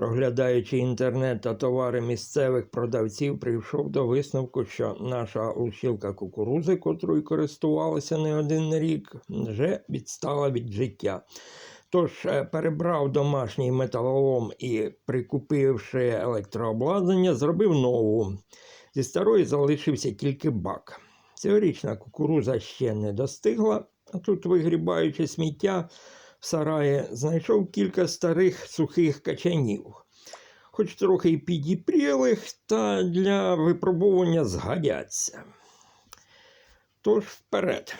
Проглядаючи інтернет та товари місцевих продавців, прийшов до висновку, що наша ущілка кукурузи, котрою користувалася не один рік, вже відстала від життя. Тож е, перебрав домашній металолом і, прикупивши електрообладнання, зробив нову. Зі старої залишився тільки бак. Цьогорічна кукуруза ще не достигла, а тут, вигрібаючи сміття в сараї, знайшов кілька старих сухих качанів, хоч трохи й підіпрілих, та для випробування згадяться. Тож вперед.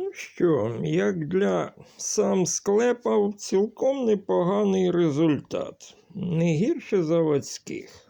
Ну що, як для сам склепав, цілком непоганий результат. Не гірше заводських.